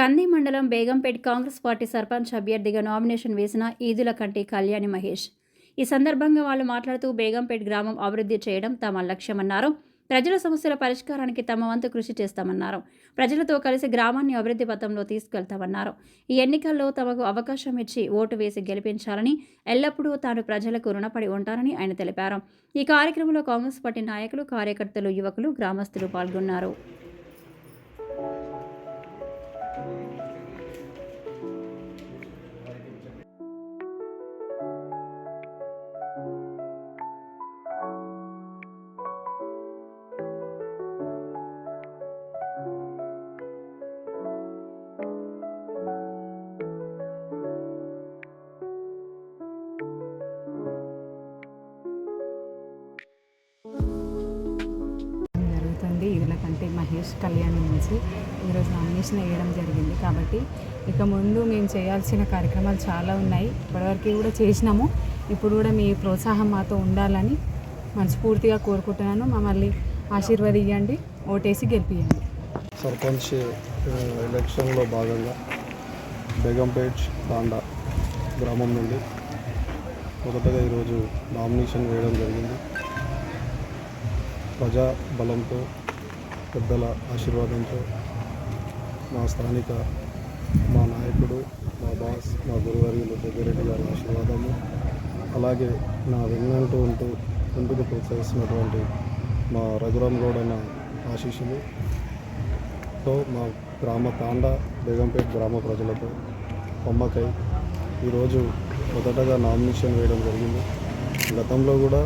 కంది మండలం బేగంపేట్ కాంగ్రెస్ పార్టీ సర్పంచ్ అభ్యర్థిగా నామినేషన్ వేసిన ఈదుల కంటి కళ్యాణి మహేష్. ఈ సందర్భంగా వాళ్ళు మాట్లాడుతూ బేగంపేట్ గ్రామం అభివృద్ధి చేయడం తమ లక్ష్యమన్నారు. ప్రజల సమస్యల పరిష్కారానికి తమ వంతు కృషి చేస్తామన్నారు. ప్రజలతో కలిసి గ్రామాన్ని అభివృద్ధి పథంలో తీసుకెళ్తామన్నారు. ఈ ఎన్నికల్లో తమకు అవకాశం ఇచ్చి ఓటు వేసి గెలిపించాలని ఎల్లప్పుడూ తాను ప్రజలకు రుణపడి ఉంటానని ఆయన తెలిపారు. ఈ కార్యక్రమంలో కాంగ్రెస్ పార్టీ నాయకులు కార్యకర్తలు యువకులు గ్రామస్తులు పాల్గొన్నారు. జరుగుతుంది కంటే మహేష్ కళ్యాణ్ నుంచి ఈరోజు నామినేషన్ వేయడం జరిగింది. కాబట్టి ఇక ముందు మేము చేయాల్సిన కార్యక్రమాలు చాలా ఉన్నాయి. ఇప్పటివరకు కూడా చేసినాము. ఇప్పుడు కూడా మీ ప్రోత్సాహం మాతో ఉండాలని మనస్ఫూర్తిగా కోరుకుంటున్నాను. మమ్మల్ని ఆశీర్వదించండి. ఓటేసి గెలిపియండి. సర్పంచ్ ఎలక్షన్లో భాగంగా బేగంపేట్ తాండా గ్రామం నుండి మొదటగా ఈరోజు నామినేషన్ వేయడం జరిగింది. ప్రజా బలంతో పెద్దల ఆశీర్వాదంతో మా స్థానిక మా నాయకుడు మా బాస్ మా గురువర్యులు పెద్దిరెడ్డి గారి ఆశీర్వాదము అలాగే నా వెన్నంటూ ఉంటూ ముందుకు ప్రోత్సహిస్తున్నటువంటి మా రఘురామ్ గౌడ్ అన్న ఆశీస్సులు. మా గ్రామ తాండ బేగంపేట గ్రామ ప్రజలతో కొమ్మకై ఈరోజు మొదటగా నామినేషన్ వేయడం జరిగింది. గతంలో కూడా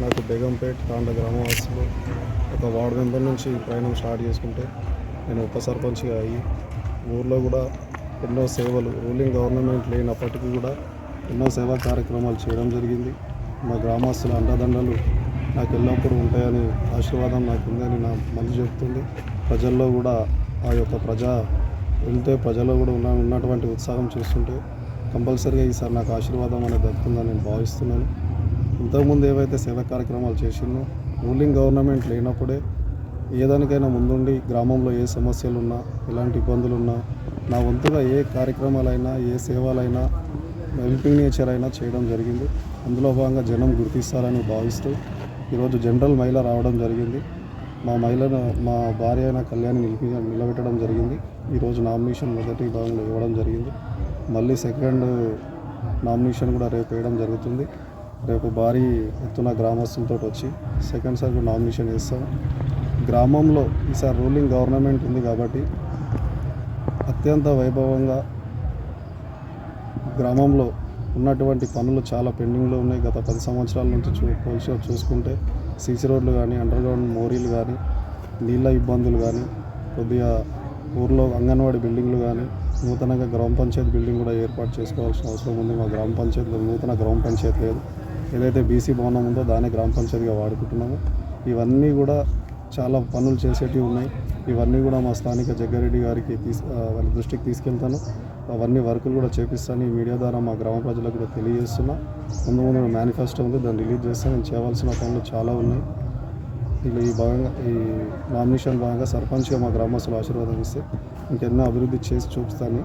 నాకు బేగంపేట్ తాండ గ్రామవాసులు ఒక వార్డ్ మెంబర్ నుంచి ప్రయాణం స్టార్ట్ చేసుకుంటే నేను ఉప సర్పంచ్గా అయ్యి ఊర్లో కూడా ఎన్నో సేవలు రూలింగ్ గవర్నమెంట్ లేనప్పటికీ కూడా ఎన్నో సేవా కార్యక్రమాలు చేయడం జరిగింది. మా గ్రామస్తుల అండదండలు నాకు ఎల్లప్పుడూ ఉంటాయని ఆశీర్వాదం నాకు ఉందని నా మనసు చెప్తుంది. ప్రజల్లో కూడా ఆ యొక్క ప్రజా వెళ్తే ప్రజల్లో కూడా ఉన్న ఉన్నటువంటి ఉత్సాహం చూస్తుంటే కంపల్సరీగా ఈసారి నాకు ఆశీర్వాదం అనేది దక్కుతుందని నేను భావిస్తున్నాను. ఇంతకుముందు ఏవైతే సేవా కార్యక్రమాలు చేసిందో రూలింగ్ గవర్నమెంట్ లేనప్పుడే ఏదానికైనా ముందుండి గ్రామంలో ఏ సమస్యలు ఉన్నా ఎలాంటి ఇబ్బందులు ఉన్నా నా వంతుగా ఏ కార్యక్రమాలైనా ఏ సేవలైనా హెల్పింగ్ నేచర్ అయినా చేయడం జరిగింది. అందులో భాగంగా జనం గుర్తిస్తారని భావిస్తూ ఈరోజు జనరల్ మహిళ రావడం జరిగింది. మా మహిళను మా భార్య అయిన కళ్యాణి నిలిపి నిలబెట్టడం జరిగింది. ఈరోజు నామినేషన్ మొదటి భాగంలో ఇవ్వడం జరిగింది. మళ్ళీ సెకండ్ నామినేషన్ కూడా రేపు వేయడం జరుగుతుంది. రేపు భారీ ఎత్తున గ్రామస్తులతో వచ్చి సెకండ్ సార్ కూడా నామినేషన్ చేస్తాం గ్రామంలో ఈసారి రూలింగ్ గవర్నమెంట్ ఉంది కాబట్టి అత్యంత వైభవంగా గ్రామంలో ఉన్నటువంటి పనులు చాలా పెండింగ్లో ఉన్నాయి. గత పది సంవత్సరాల నుంచి చూ పోల్చి చూసుకుంటే సీసీ రోడ్లు కానీ అండర్ గ్రౌండ్ మోరీలు కానీ నీళ్ళ ఇబ్బందులు కానీ కొద్దిగా ఊర్లో అంగన్వాడీ బిల్డింగ్లు కానీ నూతనంగా గ్రామ పంచాయతీ బిల్డింగ్ కూడా ఏర్పాటు చేసుకోవాల్సిన అవసరం ఉంది. మా గ్రామ పంచాయతీలో నూతన గ్రామ పంచాయతీ లేదు. ఏదైతే బీసీ భవనం ఉందో దాన్ని గ్రామ పంచాయతీగా వాడుకుంటున్నాము. ఇవన్నీ కూడా చాలా పనులు చేసేటివి ఉన్నాయి. ఇవన్నీ కూడా మా స్థానిక జగ్గారెడ్డి గారికి తీసు వారి దృష్టికి తీసుకెళ్తాను. అవన్నీ వర్కులు కూడా చేపిస్తాను. ఈ మీడియా ద్వారా మా గ్రామ ప్రజలకు కూడా తెలియజేస్తున్నా. ముందు ముందు మేనిఫెస్టో ఉంది. దాన్ని రిలీజ్ చేస్తే నేను చేయవలసిన పనులు చాలా ఉన్నాయి. ఇలా ఈ భాగంగా ఈ నామినేషన్ భాగంగా సర్పంచ్గా మా గ్రామస్తులు ఆశీర్వాదం ఇస్తే ఇంకెన్నో అభివృద్ధి చేసి చూపిస్తాను